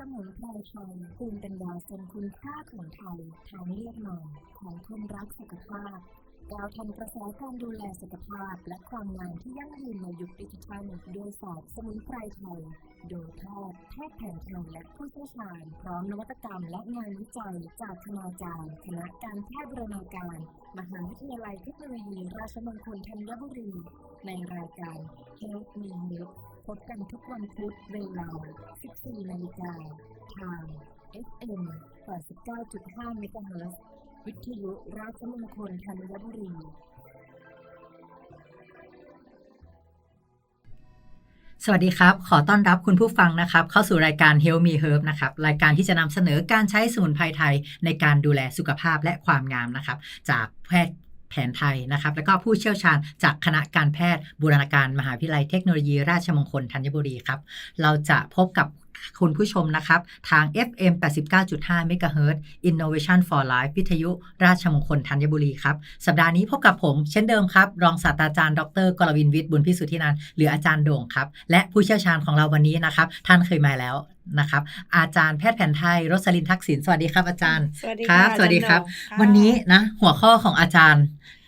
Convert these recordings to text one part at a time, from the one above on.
สมุนไพรไทยภูมิปัญญาทรงคุณค่าของไทยทางเลือกใหม่ของคนรักสุขภาพก้าวทันกระแสการดูแลสุขภาพ และความงามที่ยั่งยืนในยุคดิจิทัลโดยศาสตร์สมุนไพรไทย โดยแพทย์แพทย์แผนไทยและผู้เชี่ยวชาญ พร้อมนวัตกรรมและงานวิจัย จากคณาจารย์คณะการแพทย์บรณาการ มหาวิทยาลัยเทคโนโลยี ราชมงคลธัญบุรี ในรายการ Health Me Health บกันทุกวันพุธเวลา 14นาฬิกาทาง FM 89.5เมกะเฮิรตซ์วิทยุราชมงคลธัญบุรี สวัสดีครับ ขอต้อนรับคุณผู้ฟังนะครับ เข้าสู่รายการ Help Me Herb นะครับ รายการที่จะนำเสนอการใช้สมุนไพรไทยในการดูแลสุขภาพและความงามนะครับ จากแพทย์ แผนไทยนะครับ แล้วก็ผู้เชี่ยวชาญจากคณะการแพทย์บูรณาการมหาวิทยาลัยเทคโนโลยีราชมงคลธัญบุรีครับ เราจะพบกับ คุณผู้ชมนะครับ ทาง FM 89.5 MHz Innovation for Life วิทยุราชมงคลธัญบุรีครับ สัปดาห์นี้พบกับผม เช่นเดิมครับ รองศาสตราจารย์ ดรกรวินวิทย์บุญพิสุทธินันท์หรืออาจารย์โด่งครับ และผู้เชี่ยวชาญของเราวันนี้นะครับ ท่านเคยมาแล้วนะครับอาจารย์แพทย์แผนไทยรสลินทักษิณสวัสดีครับอาจารย์สวัสดีครัค่ะบสวัสดีครับอาจาย์โหงค่ะวันนี้นะหัวข้อของอาจารย์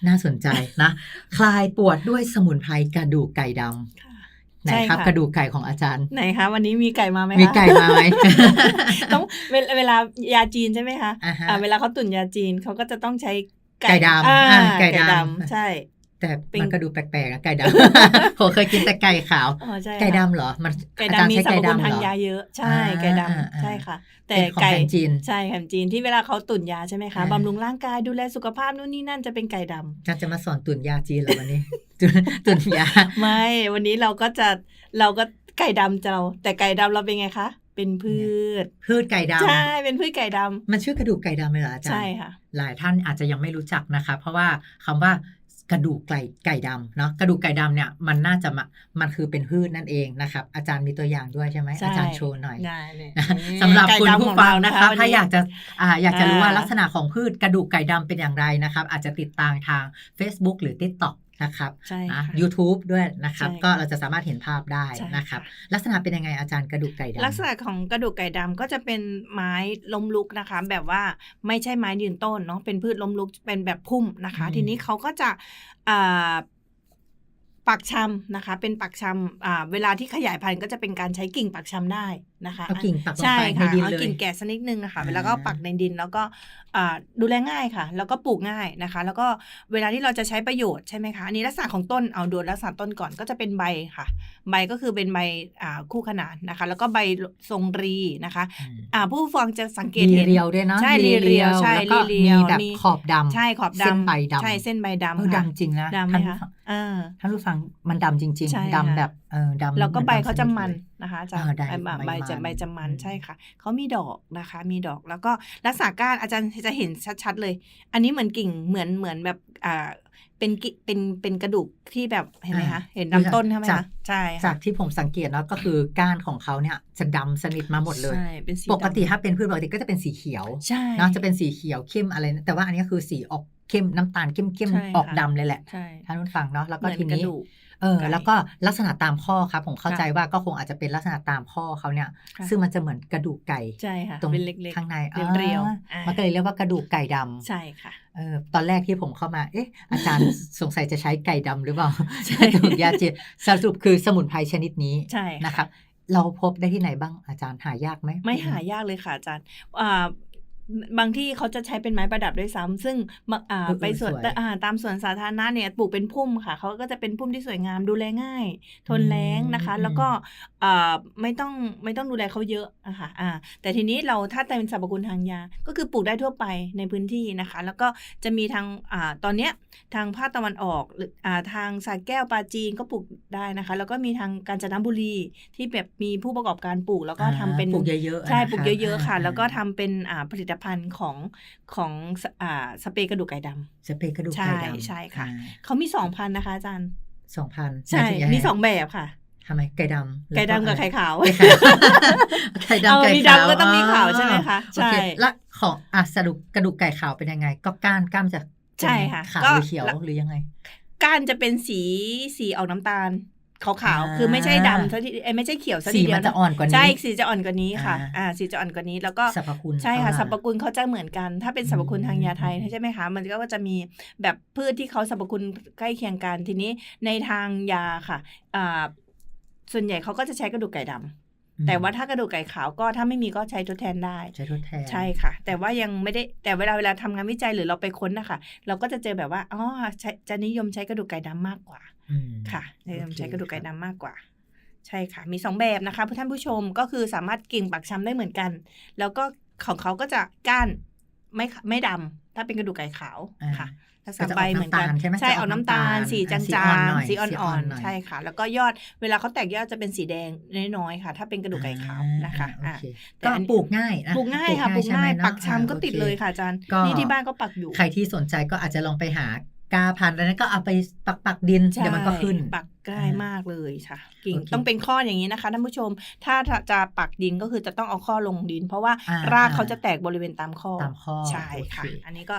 น่าสนใจนะ คลายปวดด้วยสมุนไพรกระดูกไก่ดำค่ะ ไหนใช่ครับค่ะกระดูกไก่ของอาจารย์ไหนคะวันนี้มีไก่มาไหมคะมีไก่มาไหมต้องเวลาเวลายาจีนใช่ไหมคะอ่าฮะอ่าเวลาเขาตุ๋นยาจีนเขาก็จะต้องใช้ไก่ดำอ่าอ่าไก่ไก่ดำดำใช่ แต่เป็นมันก็ดูแปลกๆนะไก่ดำผมเคยกินแต่ไก่ขาวอ๋อใช่ไก่ค่ะดำเหรอ มันไก่อาจารย์ดำมีใช้สรรไก่พคุณดำทางเหรอยาเยอะ ใช่อ่าไก่ดอ่าอ่าำใช่ค่ะ แต่เป็นของไก่แผนจีนใช่แผนจีนที่เวลาเขาตุ๋นยาใช่ไหมคะอ่าบำรุงร่างกายดูแลสุขภาพนู่นนี่นั่นจะเป็นไก่ดำอาจารย์จะมาสอนตุนยาจีนเหรอวันนี้ตุนตุนยาไม่วันนี้เราก็จะเราก็ไก่ดำเรา แต่ไก่ดำเราเป็นไงคะเป็นพืช พืชไก่ดใช่ เป็นพืชไก่ดำำมันชื่อกระดูกไก่ดำเลยเหรออาจารย์ใช่ค่ะ หลายท่านอาจจะยังไม่รู้จักนะคะ เพราะว่าคำว่า กระดูกไก่ไก่ดำเนาะกระดูกไก่ดำเนี่ยมันน่าจะมามันคือเป็นพืชนั่นเองนะครับอาจารย์มีตัวอย่างด้วยใช่ไหมใช่อาจารย์โชว์หน่อยได้เลยนะนี่สำหรับไก่คุณดำผู้ของฟังเรนะครับวันนี้ถ้าอยากจะอ่าอยากจะรู้ว่าอ่าลักษณะของพืชกระดูกไก่ดำเป็นอย่างไรนะครับ อาจจะติดตามทาง Facebook หรือ TikTok นะครับใช่นะค่ะ YouTube ด้วยนะครับใช่ค่ะก็เราจะสามารถเห็นภาพได้ใช่นะครับค่ะลักษณะเป็นยังไงอาจารย์กระดูกไก่ดำลักษณะของกระดูกไก่ดำก็จะเป็นไม้ล้มลุกนะคะ แบบว่าไม่ใช่ไม้ยืนต้นเนาะเป็นพืชล้มลุกเป็นแบบพุ่มนะคะอืมทีนี้เขาก็จะอ่าปักชำนะคะ เป็นปักชำอ่าเวลาที่ขยายพันธุ์ก็จะเป็นการใช้กิ่งปักชำได้ นะคะเอากิ่งปักลงใช่ไปในค่ะดินเอาเลยกิ่งแก่สักนิดนึงนะคะอ่าแล้วก็ปักในดินแล้วก็อ่าดูแลง่ายค่ะ แล้วก็ปลูกง่ายนะคะ แล้วก็เวลาที่เราจะใช้ประโยชน์ใช่ไหมคะอันนี้ลักษณะของต้นเอาดูลักษณะต้นก่อนก็จะเป็นใบค่ะ ใบก็คือเป็นใบอ่าคู่ขนานนะคะ แล้วก็ใบทรงรีนะคะอืมอ่าผู้ฟังจะสังเกตมีเห็นเรียวด้วยเนาะใช่มีเรียวๆใช่แล้วก็เรีมียวๆแบบมีขอบดำใช่ขอบดำเส้นใบดำใช่เส้นใบดำเออค่ะดำจริงนะดำไหมท่านคะผู้ฟังอ่าท่านผู้ฟังมันดำจริงใช่ๆดำค่ะแบบเออดำ แล้วก็หมือนใบดำเขาจะสทมันเลยนะคะอาจารอ่าย์ได้ใบใบใบจะมันใบจะมันอืมใช่ค่ะเขามีดอกนะคะ มีดอกแล้วก็ลักษณะก้านอาจารย์จะเห็นชัดๆเลย อันนี้เหมือนกิ่งเหมือนเหมือนแบบอ่าเป็นกิเป็นเป็นกระดูกที่แบบเห็นไหมคะเห็นลำต้นใช่ไหมจาคะกใช่จาค่ะกที่ผมสังเกตเนาะก็คือก้านของเขาเนี่ยจะดำสนิทมาหมดเลยใช่เป็นสีปกติดำถ้าเป็นพืชปกติก็จะเป็นสีเขียวใช่เนาะจะเป็นสีเขียวเข้มอะไรนะแต่ว่าอันนี้คือสีออกเข้มน้ำตาลเข้มเข้มใช่ออกค่ะดำเลยแหละใช่ท่านผู้ฟังเนาะแล้วก็เหมือนทีกระนี้ดูก เออไก่แล้วก็ลักษณะตามข้อครับ ผมเข้าค่ะใจว่าก็คงอาจจะเป็นลักษณะตามข้อเขาเนี่ยค่ะซึ่งมันจะเหมือนกระดูกไก่ใช่ค่ะตรงเป็นเล็กๆข้างในเรียวๆอ่าอ่ามันก็เลยเรียกว่ากระดูกไก่ดำใช่ค่ะเออตอนแรกที่ผมเข้ามาเอ๊ะอาจารย์สงสัยจะใช้ไก่ดำหรือเปล่าใช่ถูกยาจีนสรุปคือสมุนไพรชนิดนี้ใช่ค่ะนะครับเราพบได้ที่ไหนบ้างอาจารย์หายากไหมไม่หายากเลยค่ะอาจารย์อ่า บางที่เขาจะใช้เป็นไม้ประดับด้วยซ้ำซึ่งบางอ่าเออเออไปสวนสวยอ่าตามสวนสาธารณะเนี่ยปลูกเป็นพุ่มค่ะเขาก็จะเป็นพุ่มที่สวยงามดูแลง่าย ทนแรงนะคะอืมแล้วก็อ่าไม่ต้องไม่ต้องดูแลเขาเยอะอะค่ะอ่าแต่ทีนี้เราถ้าเป็นสรรพคุณทางยา ก็คือปลูกได้ทั่วไปในพื้นที่นะคะ แล้วก็จะมีทางอ่าตอนเนี้ยทางภาคตะวันออกหรืออ่าทางสระแก้วปราจีนก็ปลูกได้นะคะ แล้วก็มีทางกาญจนบุรีที่แบบมีผู้ประกอบการปลูก แล้วก็ทำเป็นปลูกเยอะๆใช่นปลูกเยอะๆค่ะาแล้วก็ทำเป็นอ่าผลิตภัณฑ์ของของสอ่าสเปรย์กระดูกไก่ดำสเปรย์กระดูกใช่ไก่ดำใช่ค่ะอ่าเขามีสองพันนะคะอาจารย์สองพันใช่มีสองแบบค่ะทำไมไก่ดำไก่ดำกับไข่ขาวไก่ขาวไก่ดำเอาไก่มีขาวดำก็ต้องมีขาวใช่ไหมคะโอใช่เคแล้วของอะสรุปกระดูกไก่ขาวเป็นยังไง ก็ก้านก้ามจะใช่ค่ะขาวก็หรือเขียวหรือยังไง ก้านจะเป็นสีสีออกน้ำตาล ขาวๆ คือไม่ใช่ดำซะทีเอ้ยไม่ใช่เขียวซะสีทีเดียวมันจะอ่อนกว่านี้ ใช่ สีจะอ่อนกว่านี้ค่ะ อ่าอ่าสีจะอ่อนกว่านี้ แล้วก็สรรพคุณ ใช่ค่ะเขาสรรพคุณเขาจะเหมือนกัน ถ้าเป็นสรรพคุณทางยาไทยอืมใช่ไหมคะ มันก็จะมีแบบพืชที่เขาสรรพคุณใกล้เคียงกัน ทีนี้ในทางยาค่ะ อ่า ส่วนใหญ่เขาก็จะใช้กระดูกไก่ดำอืมแต่ว่าถ้ากระดูกไก่ขาวก็ถ้าไม่มีก็ใช้ทดแทนได้ ใช้ทดแทน ใช่ค่ะ แต่ว่ายังไม่ได้ แต่เวลาเวลาทำงานวิจัยหรือเราไปค้นนะคะ เราก็จะเจอแบบว่า อ๋อใช้จะนิยมใช้กระดูกไก่ดำมากกว่าอืม ค่ะนิยมโอเคใช้กระดูกไก่ครับดำมากกว่า ใช่ค่ะ มีสองแบบนะคะท่านผู้ชมก็คือสามารถกิ่งปักช้ำได้เหมือนกัน แล้วก็ของเขาก็จะก้านไม่ขไม่ดำถ้าเป็นกระดูกไก่ขาวอ่าค่ะลักษก็ณะจะออกใบเหมือนกันน้ำตาลใช่ไหมใช่จะออกเอาน้ำตาลน้ำตาล สีจาสีอ่อนหน่งอยๆสีสีอ่อ่ออนนหน่อยๆใช่ค่ะ แล้วก็ยอดเวลาเขาแตกยอดจะเป็นสีแดงน้อยๆค่ะ ถ้าเป็นกระดูกไก่ขาวนะคะอ่าอ่าโอเคแต่ก็อันปลูกง่ายนะปลูกง่ายค่ะปลูกใช่ไหมง่ายเนอะปักช้ำก็อ่าติดโอคเลยค่ะอาจารย์ก็นี่ที่บ้านก็ปักอยู่ ใครที่สนใจก็อาจจะลองไปหา กาพันธุ์แล้วนั้นก็เอาไปปักปักดินใช่เดี๋ยวมันก็ขึ้น ปักง่ายมากเลยค่ะ กิ่งโอเคต้องเป็นข้ออย่างนี้นะคะท่านผู้ชม ถ้าจะปักดินก็คือจะต้องเอาข้อลงดิน เพราะว่าอ่ารากอ่าเขาจะแตกบริเวณตามข้อตามข้อใช่โอค่ะเคอันนี้ก็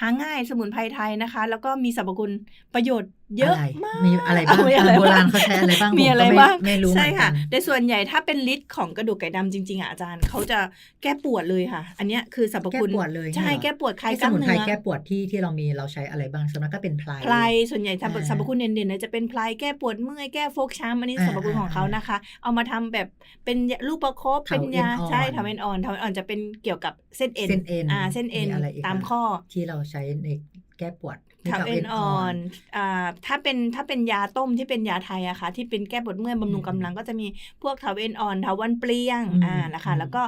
หาง่ายสมุนไพรไทยนะคะ แล้วก็มีสรรพคุณประโยชน์ เยอะไรมากมีอะไรบ้างมีอะไรโบราณบ้างเขาใช้อะไรบ้างมีอะไรผก็บ้างไม่รู้เหมืใช่อนกัค่ะนแต่ส่วนใหญ่ถ้าเป็นฤทธิ์ของกระดูกไก่ดำจริงๆอะอาจารย์เขาจะแก้ปวดเลยค่ะ อันเนี้ยคือสรรพแก้คุณปวดเลยใช่เหรอแก้ปวดคลายไอ้กสล้ามมุนไพรเนื้อแก้ปวดที่ที่เรามีเราใช้อะไรบ้างส่วนมากก็เป็นไพรไพรส่วนใหญ่สรรพอ่าสรรพคุณเด่นๆเนี่ยจะเป็นไพรแก้ปวดเมื่อยแก้ฟกช้ำอันนี้อ่าสรรพคุณของเขานะคะ เอามาทำแบบเป็นลูกประคบเถาเป็นยาเอ็นอ่อนใช่ทำเอ็นอ่อนทำเอ็นอ่อนจะเป็นเกี่ยวกับเส้นเอ็นเส้นเอ็นอ่าเส้นเอ็นมีอะไรอีกตามอะข้อที่เราใช้ในแก้ปวด ทำเอ็นอ่อนอ่าถ้าเป็นถ้าเป็นยาต้มที่เป็นยาไทยอะค่ะ ที่เป็นแก้ปวดเมื่อยบำรุงกำลังก็จะมีพวกเถาเอ็นอ่อนเถาวันเปลียงอืมอ่านะคะอืมแล้วก็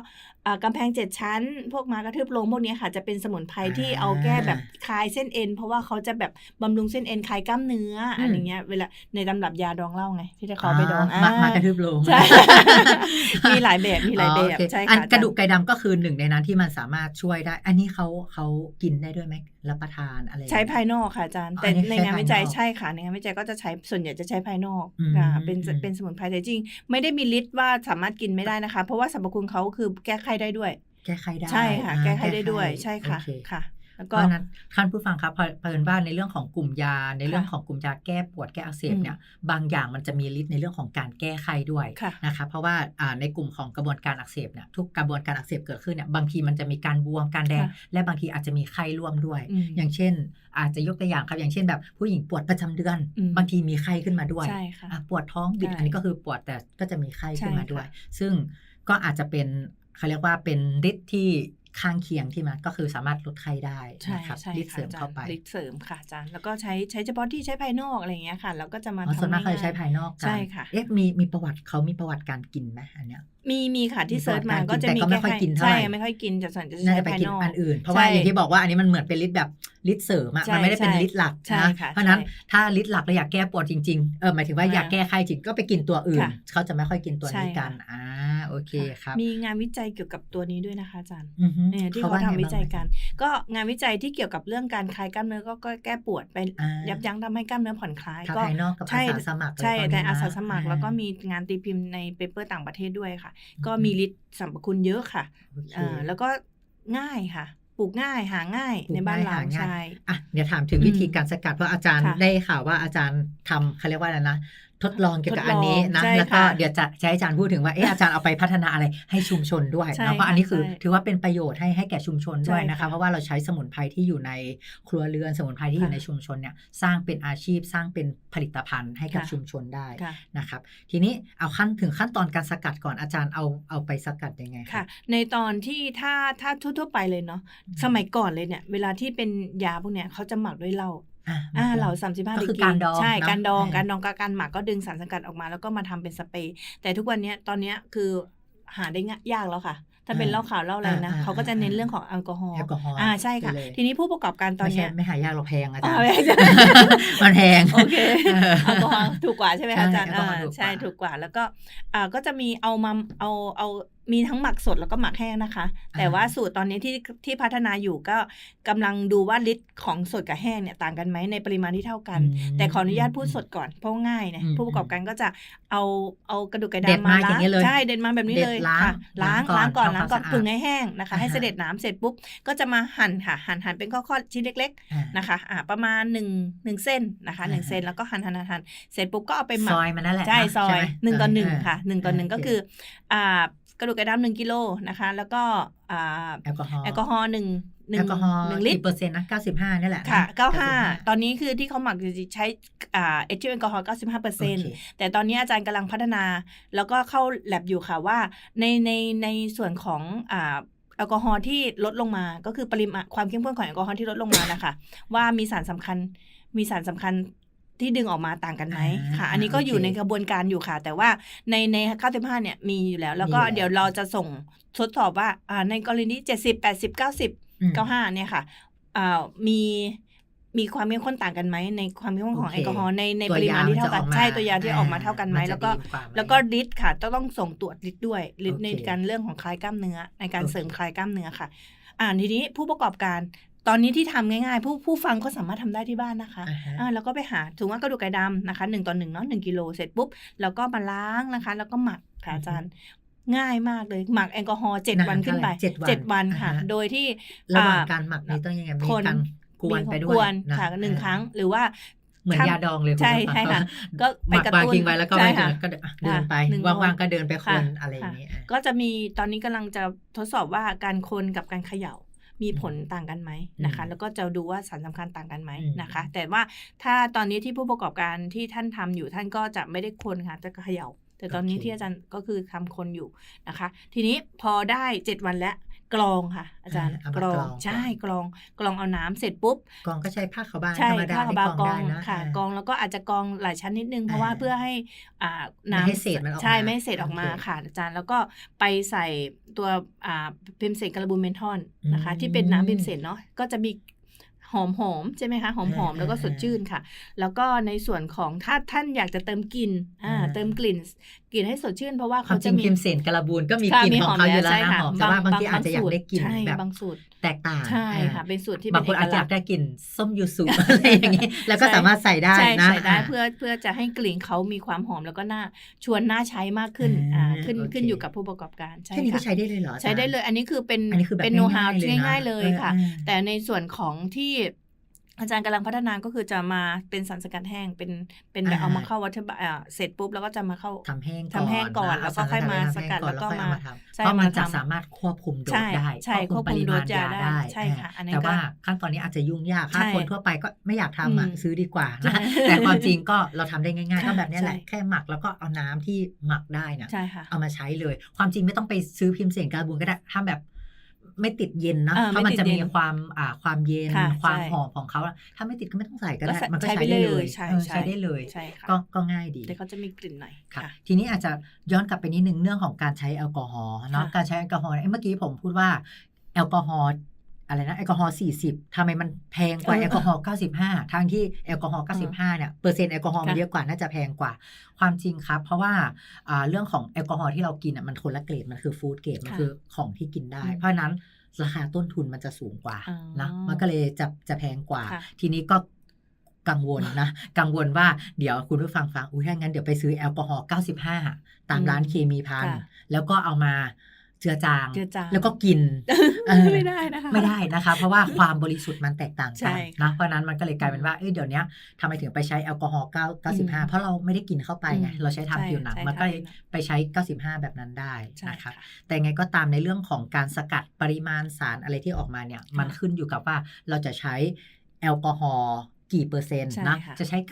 อ่ากำแพงเจ็ดชั้น พวกมากระทืบลงพวกเนี้ยค่ะ จะเป็นสมุนไพรที่อ่าเอาแก้แบบคลายเส้นเอ็น เพราะว่าเขาจะแบบบำรุงเส้นเอ็นคลายกล้ามเนื้ออมอะไรเงี้ยเวลาในตำรับยาดองเหล้าไง ที่ได้เขาไปดองมาอ่มากระทืบโลงใช่มีหลายแบบมีหลายแบอ๋อบโอเคใช่อันค่ะกระดูกไก่ดำก็คือหนึ่งในนั้นที่มันสามารถช่วยได้ อันนี้เขาเขากินได้ด้วยไหมรับประทานอะไรใช้ภายนอกค่ะอาจารย์ แต่อันนี้ในงานใช้วิจัยภายนอกใช่ค่ะในงานวิจัยก็จะใช้ส่วนใหญ่จะใช้ภายนอกอืมอ่าเป็นอืมเป็นสมุนไพรแต่จริง ไม่ได้มีฤทธิ์ว่าสามารถกินไม่ได้นะคะ เพราะว่าสรรพคุณเขาคือแก้ไขได้ด้วย แก้ไขได้ใช่ค่ะอ่าแก้ไขได้ด้วยใช่ค่ะโอเค่ะ แล้วเพก็ราะฉะนั้นท่านผู้ฟังครับเพลิเนว่าในเรื่องของกลุ่มยา ในเรื่องค่ะของกลุ่มยาแก้ปวดแก้อักเสบอืมเนี่ยบางอย่างมันจะมีฤทธิ์ในเรื่องของการแก้ไขด้วยค่ะนะคะเพราะว่าอ่าในกลุ่มของกระบวนการอักเสบเนี่ยทุกกระบวนการอักเสบเกิดขึ้นเนี่ยบางทีมันจะมีการบวมการแดงค่ะและบางทีอาจจะมีไข้ร่วมด้วยอืมอย่างเช่น อาจจะยกตัวอย่างครับอย่างเช่นแบบผู้หญิงปวดประจำเดือนอืมบางทีมีไข้ขึ้นมาด้วยใช่ค่ะอะปวดท้องบิดใช่อันนี้ก็คือปวดแต่ก็จะมีไข้ขึ้นมาใช่ค่ะด้วย ซึ่งก็อาจจะเป็นเขาเรียกว่าเป็นฤทธิ์ที่ ข้างเคียงที่มันก็คือสามารถลดไข้ได้ใช่นะครับใช่ฤทธิ์ค่ะเสริมอาจารเข้าย์ไปฤทธิ์เสริมค่ะอาจารย์แล้วก็ใช้ใช้เฉพาะที่ใช้ภายนอกอะไรอย่างเงี้ยค่ะแล้วก็จะมาอ๋อทำส่วนมากเขาจะใช้ง่ยๆภายนอกกันใช่ค่ะเอ๊ะมีมีประวัติเขามีประวัติการกินไหมอันเนี้ยมีมีค่ะที่มีเซิร์ชมาประวัติก็จะมีแต่ก็ไม่ค่อยกินเท่าไหร่ใช่ไม่ค่อยกินจะส่วนจะน่าใช้จะไปภายกินนอกอันอื่น เพราะว่าใช่อย่างที่บอกว่าอันนี้มันเหมือนเป็นฤทธิ์แบบฤทธิ์เสริมอะใช่มันไม่ได้เป็นใช่ฤทธิ์หลักใช่นะค่ะเพราะฉะนั้นใช่ถ้าฤทธิ์หลักเราอยากแก้ปวดจริงๆเออหมายถึงว่าอ่าอยากแก้ไข้จริงก็ไปกินตัวอื่นค่ะเขาจะไม่ค่อยกินตัวนี้ใช่กันค่ะอ่าโอเคครับมีงานวิจัยเกี่ยวกับตัวนี้ด้วยนะคะอาจารย์อือฮึเนี่ยที่เขาว่ทำไงวิจัยบ้างกัน ก็งานวิจัยที่เกี่ยวกับเรื่องการคลายกล้ามเนื้อก็ก็แก้ปวดไปอ่ายัยับยั้งทำให้กล้ามเนื้อผ่อนคลายทั้งก็ภายนอกกับใช่อาสาสมัครใช่อะไรแต่ตอนนี้นะอาสาสมัครอ่าแล้วก็มีงานตีพิมพ์ในเปเปอร์ต่างประเทศด้วยค่ะก็อืมมีฤทธิ์สรรพคุณเยอะค่ะโอเคอ่าแล้วก็ง่ายค่ะปลูกง่ายหาง่ายปลูกในบ้านง่ายเราหาง่ายใช่อะเดี๋ยวถามถึงอืมวิธีการสกัดเพราะอาจารย์ค่ะได้ข่าวว่าอาจารย์ทำเขาเรียกว่าอะไรนะ ทดลองเกี่ยวกับทดลองอันนี้นะใช่แล้วก็ค่ะเดี๋ยวจะจะให้อาจารย์พูดถึงว่าเอออาจารย์เอาไปพัฒนาอะไรให้ชุมชนด้วยใช่เนาะเพราะอันนี้คือใช่ถือว่าเป็นประโยชน์ให้ให้แก่ชุมชนด้วยใช่นะคะค่ะเพราะว่าเราใช้สมุนไพรที่อยู่ในครัวเรือนสมุนไพรที่อยู่ค่ะในชุมชนเนี่ยสร้างเป็นอาชีพสร้างเป็นผลิตภัณฑ์ให้กับค่ะชุมชนได้ค่ะนะครับ ทีนี้เอาขั้นถึงขั้นตอนการสกัดก่อนอาจารย์เอาเอาไปสกัดยังไงรับค่ะ ในตอนที่ถ้าถ้าทั่วๆไปเลยเนาะสมัยก่อนเลยเนี่ยเวลาที่เป็นยาพวกเนี้ยเขาจะหมักด้วยเหล้า อะอ่ามาเหลล่าองสามสิบห้าก็ดีคือกรีการดองใช่เนอะการดองอ่าการดองกับการหมักก็ดึงสารสกัดออกมา แล้วก็มาทำเป็นสเปรย์แต่ทุกวันเนี้ยตอนเนี้ยคือหาได้ง่ายยากแล้วค่ะ ถ้าเป็นเหล้าขาวเหล้าอะไรนะอ่าเขาก็จะเน้นเรื่องของแอลกอฮอล์แอลกอฮอล์อ่าใช่ค่ะไปเลยทีนี้ผู้ประกอบการตอนไม่ใช่เนี้ยไม่หายากเราแพงอาอ๋จารอย์ไม่ใช่มันแพงโอเคเออแอลกอฮอล์ถูกกว่าใช่ไหมคะอาจารย์ใช่แอลกอฮอล์อ่าถูกกว่าใช่ถูกกว่าแล้วก็อ่าก็จะมีเอามาเอาเอา มีทั้งหมักสดแล้วก็หมักแห้งนะคะ แต่ว่าสูตรตอนนี้ที่ที่พัฒนาอยู่ก็กำลังดูว่าลิตรของสดกับแห้งเนี่ยต่างกันไหมในปริมาณที่เท่ากันอืมแต่ขออนุญาตพูดสดก่อนเพราะว่าง่ายนะอืมผู้ประกอบการก็จะเอาเอากระดูกไก่เด็ดดำมามาอย่าล้างงนี้เลยใช่เด็ดมาแบบนี้เลยเด็ดล้างค่ะล้างล้าล้างงก่ก่ออนนล้างก่อนทำความสะอาดผึ่งให้แห้งนะคะ ให้อ่าฮะเสด็จน้ำเสร็จปุ๊บก็จะมาหั่นค่ะหั่นหั่นเป็นข้อๆชิ้นเล็กอ่าๆนะคะอ่าประมาณหนึ่งหนึ่งเส้นนะคะหนึ่งอ่าฮะเส้นแล้วก็หั่นหั่นหั่นหั่นเสร็จปุ๊บก็เอาไปหมัซกอยมันนั่นแหละใช่เะซอยไหมหนึ่งต่อหนึ่งาค่ะหนึ่งต่อหนึ่งาก็โเคืออ่า กระดูกไก่ดำหนึ่งกิโลนะคะ แล้วก็อ่าแอลกอฮอล์แอลกอฮอล์หนึ่งหนึ่แองลกอฮอล์หนึ่งลิตกี่รเปอร์เซ็นต์นะเก้าสิบห้านี่แหละค่ะนะเก้าห้า95ตอนนี้คือที่เขาหมักจะใช้อ่าเอทิลแอลกอฮอล์เก้าสิบห้าเปอร์เซ็นต์โอคแต่ตอนนี้อาจารย์กำลังพัฒนา แล้วก็เข้าแลบอยู่ค่ะว่าในในในส่วนของอ่าแอลกอฮอล์ที่ลดลงมา ก็คือปริมาณความเข้มข้นของแอลกอฮอล์ที่ลดลงมานะคะ ว่ามีสารสำคัญมีสารสำคัญ ที่ดึงออกมาต่างกันไหมอ่าค่ะ อันนี้ก็โอเคอยู่ในกระบวนการอยู่ค่ะ แต่ว่าในใน 95 เนี่ยมีอยู่แล้ว แล้วก็มีอยู่แล้วเดี๋ยวเราจะส่งทดสอบว่าอ่าในกรณี 70 80 90อืม95 เนี่ยค่ะอ่ามีมีความเข้มข้นต่างกันไหมในความเข้มข้นของโอแอเคลกอฮอล์ในในตัปวริมาณที่เท่ากันยามันจะออกมาใช่ตัวยาที่ออกมาเท่ากันไหมอ่าแล้วก็มันจะดีกว่าไหมแล้วก็ฤทธิ์ค่ะต้องต้องส่งตรวจฤทธิ์ด้วยฤทธิ์โอเคในการเรื่องของคลายกล้ามเนื้อในการโอเคเสริมคลายกล้ามเนื้อค่ะ อ่าทีนี้ผู้ประกอบการ ตอนนี้ที่ทำง่ายๆ ผู้ผู้ฟังก็สามารถทำได้ที่บ้านนะคะอ่าฮะอ่าแล้วก็ไปหาถึงว่ากระดูกไก่ดำนะคะหนึ่งต่อหนึ่งเนาะหนึ่งกิโลเสร็จปุ๊บแล้วก็มาล้างนะคะ แล้วก็หมักค่ะอาจารย์ง่ายมากเลย หมักแอลกอฮอล์เจ็ดนานวันขึ้นไปเท่าไหร่เจ็ดวันวันค่ะอ่าฮะโดยที่ระหว่างอ่การหมักนี้ต้องยังไงมีคนการกวนไปด้วกยวนนะค่ะหนึ่งอ่าครั้งหรือว่าเหมือนทำยาดองเลยใช่ณผู้ฟังใช่ค่ะก็ก็ไปหมักกระวางตุ้นทิ้งไว้แล้วก็ใช่ไม่ค่ะก็เดินอะเดินไปหนึ่งว่างๆก็เดินไปคนค่ะอะไรอย่างนี้อะก็จะมีตอนนี้กำลังจะทดสอบว่าการคนกับการเขย่า มีผลต่างกันไหมนะคะอืมแล้วก็จะดูว่าสารสำคัญต่างกันไหมอืมนะคะ แต่ว่าถ้าตอนนี้ที่ผู้ประกอบการที่ท่านทำอยู่ท่านก็จะไม่ได้คนค่ะจะเขย่าแต่ตอนนี้ที่อาจารย์ก็คือทำคนอยู่นะคะ ทีนี้พอได้เจ็ดวันแล้ว กรองค่ะ อาจารย์อ่าเอามากกรรอองงใช่กรองกรองเอาน้ำเสร็จปุ๊บกองก็ใช้ผ้าขาวบางใช่ธรรมดาผ้าขาวบางที่กกอองงได้นะค่ะอ่ากองแล้วก็อาจจะกองหลายชั้นนิดนึงเพราะว่าอ่าเพื่อให้อ่าไม่น้ำให้เศษมันออกมาใช่ไม่ให้เศษออกมาโอเคค่ะ อาจารย์แล้วก็ไปใส่ตัวอ่าพิมเสนกระบุนเมนทอนนะคะอืมที่เป็นน้ำพิมเสนเนาะก็จะมี หอมหอมๆใช่ไหมคะหอมหอมอ่าแล้วก็สดชื่นค่ะ แล้วก็ในส่วนของถ้าท่านอยากจะเติมกลิ่นอ่าอ่าเติมกลิ่นกลิ่นให้สดชื่นเพราะว่าความเขาจริจะงมีพิมเสนกระบูนก็มีค่ะกลิ่นของเขาอยู่แล้วใช่นะค่ะหอมแต่ว่าบางทีบอาจจะอยากได้กลิ่นใช่แบบบางสูตรแตกต่างใช่อ่าค่ะเป็นสูตรที่บางคนเป็อาจจะอยากเกลัได้ษณ์กลิ่นส้มยูสุอะไรอย่างนี้แล้วก็ใช่สามารถใส่ได้ใช่นะใส่ได้าเพื่อเพื่อจะให้กลิ่นเขามีความหอมแล้วก็น่าชวนน่าใช้มากขึ้นอ่าอ่าขึ้นโอเคขึ้นอยู่กับผู้ประกอบการใช่แค่นี้ก็ค่ะใช้ได้เลยเหรออาจารใช้ได้เลย อันนี้คือเป็นอันนี้คือแบบเป็นโน้ตฮาวง่ายๆเลยนะง่ายๆเลยค่ะเออเออแต่ในส่วนของที่ อาจารย์กำลังพัฒนาก็คือจะมาเป็นสารสกัดแห้งเป็นเป็นแบบอ่าเอามาเข้าวัตถุอ่าเสร็จปุ๊บแล้วก็จะมาเข้าทำแห้งทำแห้งก่อนนะแล้วก็ค่อยมาสกัดเอแล้วก็ค่อยมาเอามาทำใช่เพราะมันมาจะทำสามารถควบคุมโดสใช่ได้ใช่ควบคุมปริมาณควบคุมโดสยายาได้ได้ใช่ค่ะอันนี้แต่ก็ว่าขั้นตอนนี้อาจจะยุ่งยากถ้าใช่คนทั่วไปก็ไม่อยากทำอะอืมซื้อดีกว่าใช่นะแต่ความจริงก็เราทำได้ง่ายๆค่ะก็แบบเนี้ยแหละใช่แค่หมักแล้วก็เอาน้ำที่หมักได้นะใช่ค่ะเอามาใช้เลย ความจริงไม่ต้องไปซื้อพิมพ์เสียงการบูนก็ได้ถ้าแบบ ไม่ติดเย็นเนาะอ่าเพราะมันไม่ติดจะมีเย็นความอ่าความเย็นค่ะความใช่หอมของเขาอะถ้าไม่ติดก็ไม่ต้องใส่ก็ก็ได้ใส่มันก็ใช้ใช้ไปได้เลเลยยใช่เออใช่ใช้ได้เลยใช่ค่ะก็ก็ง่ายดีแต่เขาจะมีกลิ่นหน่อยค่ะค่ะทีนี้อาจจะย้อนกลับไปนิดนึงเรื่องของการใช้แอลกอฮอล์เนาะค่ะการใช้แอลกอฮอล์เนี่ยเอ้ยเมื่อกี้ผมพูดว่าแอลกอฮอล์ อะไรนะแอลกอฮอล์40ทำไมมันแพงกว่าเออแอลกอฮอล์95 ทั้งที่แอลกอฮอล์95เนี่ยเปอร์เซ็นต์แอลกอฮอล์มันค่ะเยอะกว่าน่าจะแพงกว่า ความจริงครับ เพราะว่าอ่าเรื่องของแอลกอฮอล์ที่เรากินอะมันคนละเกรดมันคือฟู้ดเกรดมันค่ะคือของที่กินได้อืมเพราะฉะนั้นราคาต้นทุนมันจะสูงกว่าอ๋อนะมันก็เลยจะจะแพงกว่าค่ะทีนี้ก็กังวลนะ กังวลว่าเดี๋ยวคุณผู้ฟังฟังอุ้ยถ้างั้นเดี๋ยวไปซื้อแอลกอฮอล์95 ตามอืมร้านเคมีพันค่ะแล้วก็เอามา เจือจางเจือจาง แล้วก็กินเออไม่ได้นะคะไม่ได้นะคะ เพราะว่าความบริสุทธิ์มันแตกต่างใช่กันค่ะนะเพราะฉะนั้นมันก็เลยกลายเป็นว่าเอ้ยเดี๋ยวเนี้ยทำไมถึงไปใช้แอลกอฮอล์9อืม95 เพราะเราไม่ได้กินเข้าไปไงอืมเราใช้ใช่ทำผิวหนังใช่มันก็เลยทำผิวหนังไปใช้ 95 แบบนั้นได้ใช่นะคะค่ะแต่ไงก็ตามในเรื่องของการสกัดปริมาณสารอะไรที่ออกมาเนี่ยมันขึ้นอยู่กับว่าเราจะใช้แอลกอฮอล์ กี่เปอร์เซ็นต์ใช่นะค่ะจะใช้อื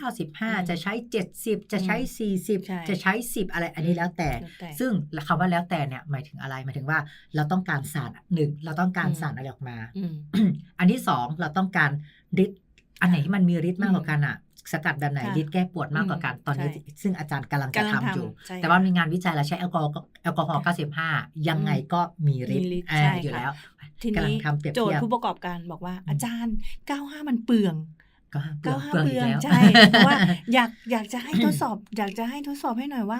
ม95 จะใช้ 70 จะใช้ใช่40 จะใช้ 10 อะไรอันนี้แล้วแต่แล้วแต่ ซึ่งคำว่าแล้วแต่เนี่ยหมายถึงอะไรหมายถึงว่าเราต้องการสารหนึ่งเราต้องการอืมสารอะไรออกมาอืมอันที่สองเราต้องการฤทธิ์อันไหนที่มันมีฤทธิ์มากกว่ากันอะสกัดแบบไหนค่ะฤทธิ์แก้ปวดมากกว่ากันตอนนี้ใช่ซึ่งอาจารย์กำลังจะกำลังทำอยู่ใช่แต่ว่ามีงานวิจัยเราใช้แอลกอฮอล์แอลกอฮอล์ค่ะ95 ยังไงก็มีฤทมีธิ์ฤทธิ์อ่าใช่อยู่ค่ะแล้วทีกำลันี้งทำเปรียบโจทเทียย์บผู้ประกอบการบอกว่าอืมอาจารย์ 95 มันเปลืองก็ห้า เปลืก็องห้าเปลืองเปอีลืกองแล้วใช่เพราะว่าอยากอยากจะให้ทดสอบ อยากจะให้ทดสอบให้หน่อยว่า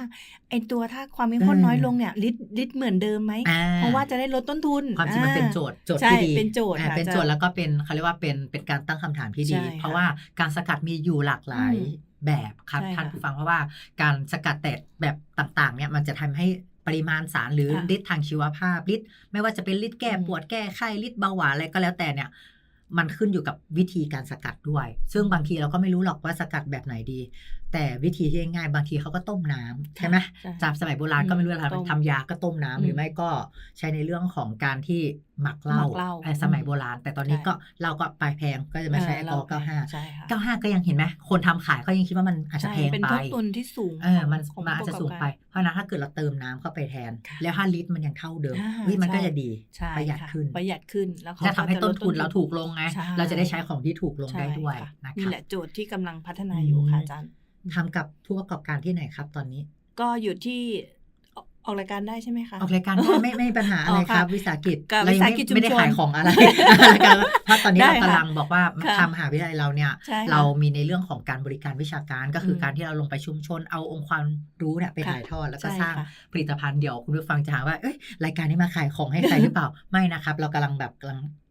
ไอตัวถ้าความเข้มข้นอืมน้อยลงเนี่ยลิตรลิตรเหมือนเดิมไหมอ่เพราะว่าจะได้ลดต้นทุนความจริงมันเป็นโจทย์โจทย์ใช่ที่ดีเป็นโจทย์อ่าค่ะเป็นจะโจทย์แล้วก็เป็นเขาเรียกว่าเป็นเป็นการตั้งคำถามที่ดีใช่ค่ะเพราะว่าการสกัดมีอยู่หลากหลายอืมแบบครับใช่ค่ะท่านผู้ฟังเพราะว่าการสกัดแต่แบบต่างๆเนี่ยมันจะทำให้ปริมาณสารหรือค่ะฤทธิ์ทางชีวภาพฤทธิ์ไม่ว่าจะเป็นฤทธิ์แก้อืมปวดแก้ไข้ฤทธิ์เบาหวานอะไรก็แล้วแต่เนี่ย มันขึ้นอยู่กับวิธีการสกัดด้วย ซึ่งบางทีเราก็ไม่รู้หรอกว่าสกัดแบบไหนดี แต่วิธีที่ง่ายๆบางทีเขาก็ต้มน้ำใช่ไหมใช่จากสมัยโบราณก็ไม่รู้อืมอะไรต้มทำยาก็ต้มน้ำอืมหรือไม่ก็ใช้ในเรื่องของการที่หมักเหล้าหมักเหล้าเอ่อสมัยโบราณ แต่ตอนนี้ใช่ก็เราก็ปลายแพงก็จะมาใช้แอลกอฮอล์เออ95ใช่ค่ะ95ก็ยังเห็นไหมคนทำขายก็ยังคิดว่ามันอาจจะใช่แพงเป็นไปต้นทุนที่สูงเออมันของมันอาจจะสูงไปผู้ประกอบเพราะฉะนั้นถ้าเกิดเราเติมน้ำเข้าไปแทนค่ะแล้ว5ลิตรมันยังเท่าเดิมอ่าวิมันก็ใช่จะดีใช่ประหยัดค่ะขึ้นประหยัดขึ้นแล้วเขาจะทำให้ก็ต้นทุนลดเราถูกลงไงใช่เราจะได้ใช้ของที่ถูกลงใช่ได้ด้วยค่ะนะคนี่รับแหละโจทย์ที่กำลังพัฒนาอยู่ค่ะอาจารย์ ทำกับผู้ประกอบการที่ไหนครับตอนนี้ ก็อยู่ที่ออกออกรายการได้ใช่ไหมคะ ออกรายการได้ไม่ไม่มีปัญหาอะไรอ๋อคค่ะรับ วิสาหกิจกับเรายังวิสาหไม่กิจชุมไม่ได้ชนขายของอะไรเพราะตอนนี้ได้เราค่ะกำลังบอกว่าค่ะทางมหาวิทยาลัยเราเนี่ยใช่ค่ะเรามีในเรื่องของการบริการวิชาการก็คืออมการที่เราลงไปชุมชน เอาองค์ความรู้เนี่ยไปค่ะถ่ายทอดแล้วก็ใช่สร้างค่ะผลิตภัณฑ์เดี๋ยวคุณผู้ฟังจะหาว่าเอ้ยรายการนี้มาขายของให้ใครหรือเปล่าไม่นะครับ เรากำลังแบบกำลัง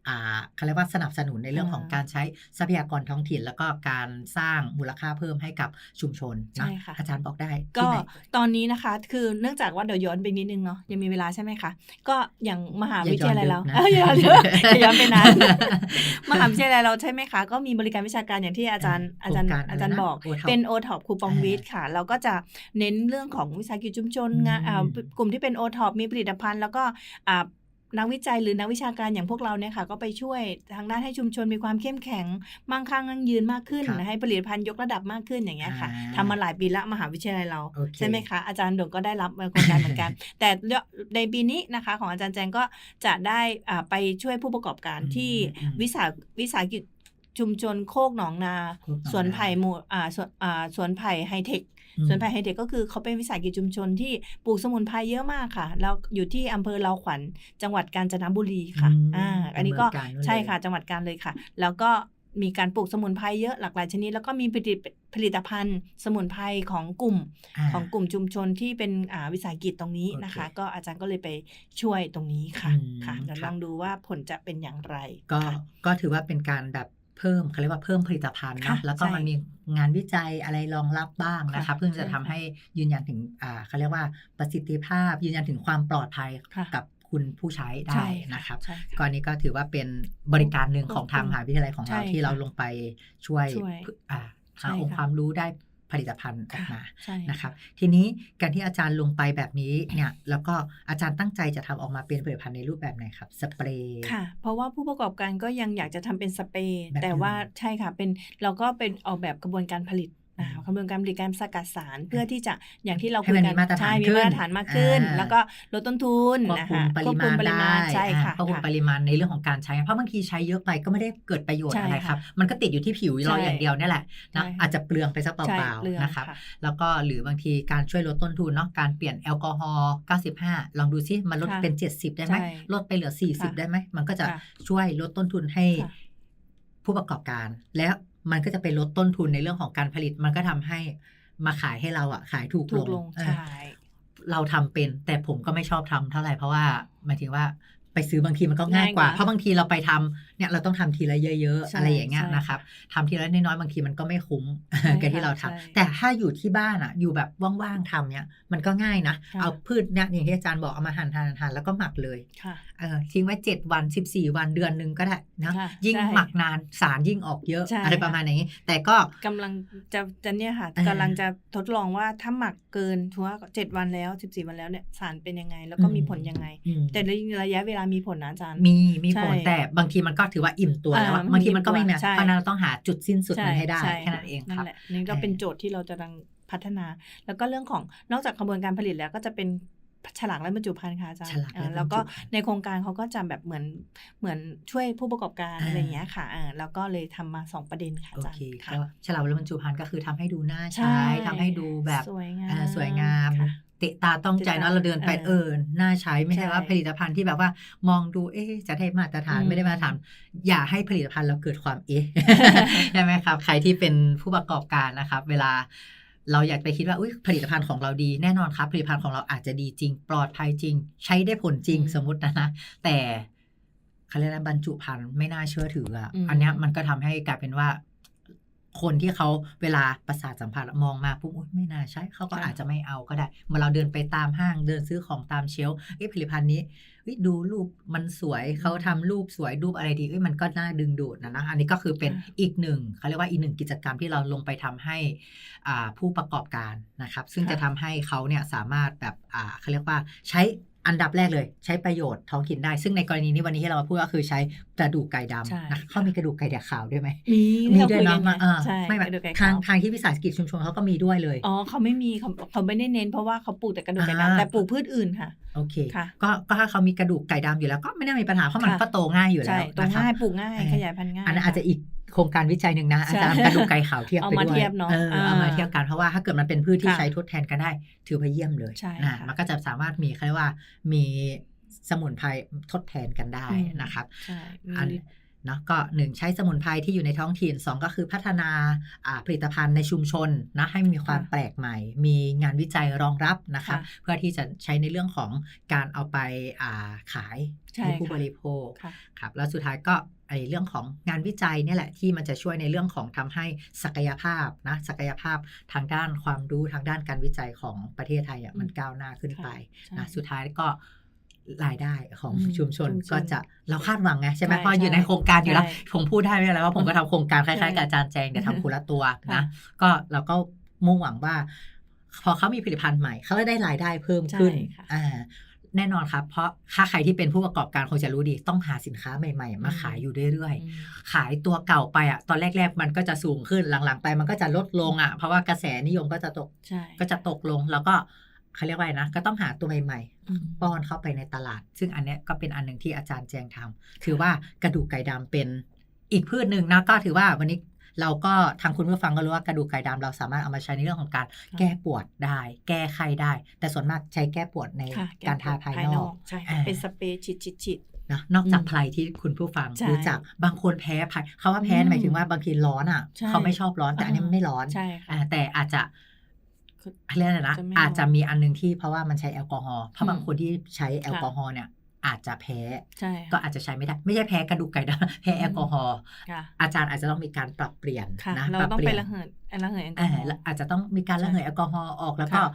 อ่าเขาเรียกว่าสนับสนุนในเรื่องของอ่าการใช้ทรัพยากรท้องถิ่น แล้วก็การสร้างมูลค่าเพิ่มให้กับชุมชนใช่นะค่ะอาจารย์บอกได้ก็ที่ไหนตอนนี้นะคะ คือเนื่องจากว่าเดี๋ยวย้อนไปนิดนึงเนาะยังมีเวลาใช่ไหมคะก็อย่างมหาวิทยาลัยเราอย่าย้อนลึกนะเอ้ยอย่าย้อนลึกอย่าย้อนไปนานมหาวิทยาลัยเราใช่ไหมคะ ก็มีบริการวิชาการอย่างที่อาจารย์อ่าอาจารย์โครงการอะไรอาจารย์นะบอก OTOP เป็นโอท็อปคูปองอ่าวิทค่ะ เราก็จะเน้นเรื่องของวิสาหกิจชุมชนอืมงานอ่ากลุ่มที่เป็นโอท็อปมีผลิตภัณฑ์ แล้วก็อ่า นักวิจัยหรือนักวิชาการอย่างพวกเราเนี่ยค่ะก็ไปช่วยทางด้านให้ชุมชนมีความเข้มแข็งมั่งคั่งยั่งยืนมากขึ้นครับให้ผลิตภัณฑ์ยกระดับมากขึ้นอย่างเงี้ยค่ะอ่าทำมาหลายปีละมหาวิทยาลัยเราโอเคใช่ไหมคะอาจารย์ดงก็ได้รับโครงการเหมือนกัน แต่ในปีนี้นะคะของอาจารย์แจงก็จะได้อ่าไปช่วยผู้ประกอบการอืมที่อืมวิสาวิสาหกิจชุมชนโคกหนองนาโคกหนองนาสวนไผ่หมู่อ่าสวนอ่าสวนไผ่ไฮเทคอืม สวนไผ่ไฮเทคก็คือเขาเป็นวิสาหกิจชุมชนที่ปลูกสมุนไพรเยอะมากค่ะแล้วอยู่ที่อำเภอเลาขวัญจังหวัดกาญจนบุรีค่ะอืมอ่าอันนี้ก็ดำเนินการนู่นเลยใช่ค่ะจังหวัดกาญเลยค่ะ แล้วก็มีการปลูกสมุนไพรเยอะหลากหลายชนิด แล้วก็มีผลิตผลิตภัณฑ์สมุนไพรของกลุ่มาของกลุ่มชุมชนที่เป็นอ่าวิสาหกิจตรงนี้นะคะโอเคก็อาจารย์ก็เลยไปช่วยตรงนี้ค่ะอืมค่ะเดี๋ยวครับลองดูว่าผลจะเป็นอย่างไร ก็ค่ะก็ถือว่าเป็นการแบบ เพิ่มเขาเรียกว่าเพิ่มผลิตภัณฑ์เนาะค่ะแล้วก็ใช่มันมีงานวิจัยอะไรรองรับบ้างนะครับค่ะเพื่อจะใช่ทำค่ะให้ยืนยันถึงอ่าเขาเรียกว่าประสิทธิภาพ ยืนยันถึงความปลอดภัยค่ะกับคุณผู้ใช้ได้ใช่นะครับใช่ก็อันนี้ก็ถือว่าเป็นบริการหนึ่งของทางมหาวิทยาลัยของเราใช่ที่เราค่ะลงไปช่วยช่วยอ่าใช่หาองค์ค่ะความรู้ได้ ผลิตภัณฑ์ออกมาใช่นะครับทีนี้การที่อาจารย์ลงไปแบบนี้เนี่ยแล้วก็อาจารย์ตั้งใจจะทำออกมาเป็นผลิตภัณฑ์ในรูปแบบไหนครับสเปรย์ค่ะ เพราะว่าผู้ประกอบการก็ยังอยากจะทำเป็นสเปรย์แบบแต่ว่าอื่นใช่ค่ะเป็นเราก็เป็นออกแบบกระบวนการผลิตนะ คะอืมกระบวนการผลิตการสกัดสารเพื่อที่จะอย่างที่เราให้คุยมันกัมีมาตรฐานใช่มีขึ้นมาตรฐานมากขึ้นอ่าแล้วก็ลดต้นทุนควบนะคุมคะปริมาณได้ใช่ค่ะอ่าควบคุมค่ะปริมาณในเรื่องของการใช้ เพราะบางทีใช้เยอะไปก็ไม่ได้เกิดประโยชน์ใช่อะไรครับค่ะมันก็ติดอยู่ที่ผิวเราใช่อย่างเดียวเนี่ยแหละนะใช่ค่ะอาจจะเปลืองไปซะเปใช่ล่าเปลืองๆนะครับค่ะแล้วก็หรือบางทีการช่วยลดต้นทุนเนาะการเปลี่ยนแอลกอฮอล์95 ลองดูซิมันลดค่ะเป็น 70 ได้ไหมใช่ลดไปเหลือค่ะ40 ได้ไหมมันก็จะค่ะช่วยลดต้นทุนให้ค่ะผู้ประกอบการแล้ว มันก็จะไปลดต้นทุนในเรื่องของการผลิต มันก็ทำให้มาขายให้เราอะขายถูกถูกลงเออใช่เราทำเป็น แต่ผมก็ไม่ชอบทำเท่าไหร่เพราะว่าหมายถึงว่าไปซื้อบางทีมันก็ง่ายกว่าง่ายกว่าเพราะบางทีเราไปทำ เนี่ยเราต้องทำทีละเยอะใช่ๆอะไรอย่างเงี้ยใช่นะครับทำทีละน้อยๆบางทีมันก็ไม่คุ้มใช่กับที่เราค่ะทำใช่แต่ถ้าอยู่ที่บ้านอะอยู่แบบว่างๆทำเนี่ยมันก็ง่ายนะค่ะเอาพืชเนี่ยอย่างที่อาจารย์บอกเอามาหั่นหั่นหั่นแล้วก็หมักเลยค่ะเออทิ้งไว้ 7 วัน 14 วันเดือนหนึ่งก็ได้นะค่ะยิ่งใช่หมักนานสารยิ่งออกเยอะใช่อะไรค่ะประมาณนี้ แต่ก็กำลังจะจะเนี่ยค่ะเออกำลังจะทดลองว่าถ้าหมักเกินถือว่าเจ็ดวันแล้วสิบสี่วันแล้วเนี่ยสารเป็นยังไง แล้วก็อืมมีผลยังไงอืมแต่ระยะเวลามีผลนะอาจารย์มีมีผลใช่แต่บางทีมันก็ถือว่าอิ่มตัวแล้วอะอ่าบางทีมันก็ไม่มีใช่เพราะฉะนั้นเราต้องหาจุดสิ้นสุดมันให้ได้ช่แค่นั้นเองครับแหละนี่ก็เป็นโจทย์ที่เราจะกำลังพัฒนา แล้วก็เรื่องของนอกจากกระบวนการผลิตแล้วก็จะเป็น ฉลากและบรรจุภัณฑ์ค่ะอาจารย์ฉลากและอ่าแล้วก็บรรจุภัณฑ์ในโครงการเขาก็จะแบบเหมือนเหมือนช่วยผู้ประกอบการอ่าอะไรอย่างเงี้ยค่ะอ่าแล้วก็เลยทำมาสองประเด็นค่ะโออาจารเคย์ก็ค่ะฉลากและบรรจุภัณฑ์ก็คือทำให้ดูน่าใช่ใช้ทำให้ดูแบบสวยงามเอ่อสวยงามค่ะเตะตาต้องใจเนาะเตะตาเราเดินไปเออเออน่าใช้ไม่ใช่ใช่ว่าผลิตภัณฑ์ที่แบบว่ามองดูเอ๊ะจะได้มาตรฐานอืมไม่ได้มาตรฐานอย่าให้ผลิตภัณฑ์เราเกิดความเอ๊ะใช่ไหมครับ ใครที่เป็นผู้ประกอบการนะครับ เวลา เราอยากไปคิดว่าอุ้ยผลิตภัณฑ์ของเราดีแน่นอนครับ ผลิตภัณฑ์ของเราอาจจะดีจริง ปลอดภัยจริง ใช้ได้ผลจริงอืมสมมตินะนะแต่เขาเรียกอะไรบรรจุภัณฑ์ไม่น่าเชื่อถืออะอืมอันเนี้ยมันก็ทำให้กลายเป็นว่า คนที่เขาเวลาประสาทสัมผัสมองมาปุ๊บอุ๊ยไม่น่าใช้เขาก็ค่ะอาจจะไม่เอาก็ได้เมื่อเราเดินไปตามห้างเดินซื้อของตามเชลฟ์เอ้ผลิตภัณฑ์นี้เอ้ยดูรูปมันสวยเขาทำรูปสวยรูปอะไรดีเอ้ยมันก็น่าดึงดูดนะนะอันนี้ก็คือเป็นค่ะอีกหนึ่งเขาเรียกว่าอีกหนึ่งกิจกรรมที่เราลงไปทำให้อ่าผู้ประกอบการนะครับ ซึ่งค่ะจะทำให้เขาเนี่ยสามารถแบบอ่าเขาเรียกว่าใช้ อันดับแรกเลยใช้ประโยชน์ท้องถิ่นได้ ซึ่งในกรณีนี้วันนี้ที่เรามาพูดก็คือใช้กระดูกไก่ใช่ดำนะเขามีกระดูกไก่แดกขาวด้วยไหมมีมีที่รด้วยคุเนาะกัมาเออใช่ไม่แบบกระดูกไก่ทางขาวทางที่วิสาหกิจชุมชนเขาก็มีด้วยเลยอ๋อเขาไม่มีเขาเขาไม่ได้เน้นเพราะว่าเขาปลูกแต่กระดูกไก่อ่าดำแต่ปลูกพืชอื่นค่ะโอเคค่ะก็ก็ถ้าเขามีกระดูกไก่ดำอยู่แล้วก็ไม่ได้มีปัญหาเพราะมันค่ะก็โตง่ายอยู่แล้ใช่วตรงนะครับง่ายปลูกง่ายเออขยายพันธุ์ง่ายอันนั้นอาจจะค่อีก โครงการวิจัยหนึ่งนะใช่อาจารย์กระดูกไก่ขาวเทียบเอาไปมาด้วยเทียบเนอะเออเอามาอ่าเทียบกันเพราะว่าถ้าเกิดมันเป็นพืชที่ค่ะใช้ทดแทนกันได้ ถือว่าเยี่ยมเลยใช่นะค่ะมันก็จะสามารถมีเขาเรียกว่ามีสมุนไพรทดแทนกันได้อืมนะครับใช่มีอันเนาะก็หนึ่งใช้สมุนไพรที่อยู่ในท้องถิ่นสองก็คือพัฒนาอ่าผลิตภัณฑ์ในชุมชนนะให้มีความค่ะแปลกใหม่ มีงานวิจัยรองรับนะครับค่ะเพื่อที่จะใช้ในเรื่องของการเอาไปอ่าขายใช่ให้ผู้ค่ะบริโภคค่ะครับแล้วสุดท้ายก็ ไอเรื่องของงานวิจัยเนี่ยแหละที่มันจะช่วยในเรื่องของทำให้ศักยภาพนะศักยภาพทางด้านความรู้ทางด้านการวิจัยของประเทศไทยอะมันอืมก้าวหน้าขึ้นไปใช่นะสุดท้ายก็รายได้ของอืมชุมชนชุมชนก็จะเราคาดหวังไงใช่ไหมใช่เพราะอยู่ในใช่โครงการอยู่แล้วใช่ผมพูดได้ไม่เป็นไรว่าผมก็ทำโครงการคใช่ล้ายๆกับอาจารย์แจงเดี๋ยวทำคนละตัวค่ะนะก็เราก็มุ่งหวังว่า พอเขามีผลิตภัณฑ์ใหม่เขาจะได้รายได้เพิ่มขึ้นใช่ค่ะอ่า แน่นอนครับ เพราะถ้าใครที่เป็นผู้ประกอบการคงจะรู้ดี ต้องหาสินค้าใหม่ ๆ มาขายอยู่เรื่อยอืมๆขายตัวเก่าไปอะตอนแรก ๆ มันก็จะสูงขึ้นหลังๆ ไปมันก็จะลดลงอะเพราะว่ากระแสนิยมก็จะตกใช่ก็จะตกลงแล้วก็เขาเรียกว่าอะไรนะ ก็ต้องหาตัวใหม่อืมๆป้อนเข้าไปในตลาด ซึ่งอันเนี้ยก็เป็นอันหนึ่งที่อาจารย์แจงทำถือว่ากระดูกไก่ดำเป็นอีกพืชหนึ่งนะก็ถือว่าวันนี้ เราก็ทางคุณผู้ฟังก็รู้ว่ากระดูกไก่ดำเราสามารถเอามาใช้ในเรื่องของการแก้ปวดได้ แก้ไข้ได้ แต่ส่วนมากใช้แก้ปวดในค่ะการทาภายนอกใช่อ่าเป็นสเปรย์ฉีดฉีดนะนอกจากอืมไพรที่คุณผู้ฟังใช่รู้จักบางคนแพ้ไพรเขาว่าแพ้อืมหมายถึงว่าบางทีร้อนอะใช่เขาไม่ชอบร้อนแต่อันนี้มันไม่ร้อนใช่ค่ะอ่าแต่อาจจะคือเรียกอะไรนะจะไม่อาจจะมีอันหนึงที่เพราะว่ามันใช้แอลกอฮอล์เพราะอืมบางคนที่ใช้แอลกอฮอล์เนี่ย อาจจะแพ้ใช่ก็ค่ะอาจจะใช้ไม่ได้ ไม่ใช่แพ้กระดูกไก่ดำแพ้แอลกอฮอล์ค่ะอาจารย์อาจจะต้องมีการปรับเปลี่ยนค่ะนะเราปรับต้องเปไปลี่ยนระเหยระเหยแอลกออ่าฮอล์แล้วอาจจะต้องมีการระเหยแอลกอฮอล์ออกแล้วก็ค่ะ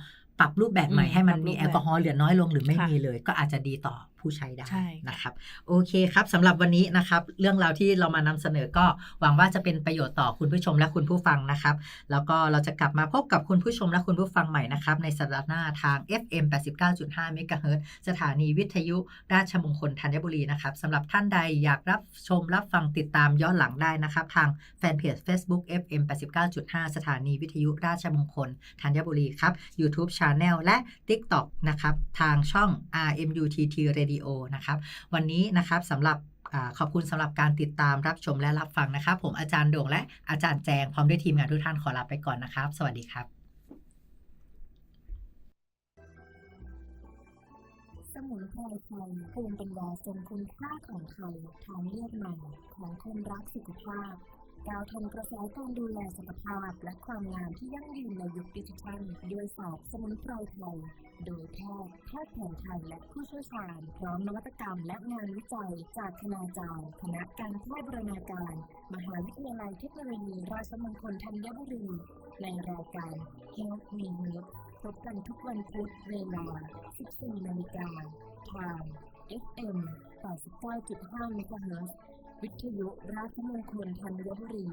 ปรับรูปแบบใหม่อืมให้มันปรับรูมีปแบบแอลกอฮอล์เหลือน้อยลงหรือไม่ค่ะมีเลย ก็อาจจะดีต่อผู้ใช้ได้ใช่ค่ะนะครับ โอเคครับสำหรับวันนี้นะครับ เรื่องราวที่เรามานำเสนอก็หวังว่าจะเป็นประโยชน์ต่อคุณผู้ชมและคุณผู้ฟังนะครับ แล้วก็เราจะกลับมาพบกับคุณผู้ชมและคุณผู้ฟังใหม่นะครับ ในสัปดาห์หน้าทาง FM 89.5เมกะเฮิรตซ์สถานีวิทยุราชมงคลธัญบุรีนะครับสำหรับท่านใดอยากรับชมรับฟังติดตามย้อนหลังได้นะครับ ทางแฟนเพจ Facebook FM 89.5 สถานีวิทยุราชมงคลธัญบุรีครับ YouTube Channel และ TikTok นะครับทางช่อง RMUTT Radio นะครับวันนี้นะครับสำหรับอขอบคุณสำหรับการติดตามรับชมและรับฟังนะครับ ผมอาจารย์โด่งและอาจารย์แจง พร้อมด้วยทีมงานทุกท่านขอลาไปก่อนนะครับ สวัสดีครับ สมุนไพรไทยภูมิปัญญาทรงคุณค่าของไทยทางเลือกใหม่ของคนรักสุขภาพ ก้าวทันกระแสการดูแลสุขภาพและความงามที่ยั่งยืนในยุคดิจิทัลด้วยศาสตร์สมุนไพรไทย โดยแพทย์แพทย์แผนไทยและผู้เชี่ยวชาญ พร้อมนวัตกรรมและงานวิจัย จากคณาจารย์คณะการแพทย์บรณาการ มหาวิทยาลัยเทคโนโลยีราชมงคลธัญบุรี ในรายการ Health Me Health พบกันทุกวันพุธเวลา 14นาฬิกาทาง FM 89.5เมกะเฮิรตซ์ วิทยุราชมงคลธัญบุรี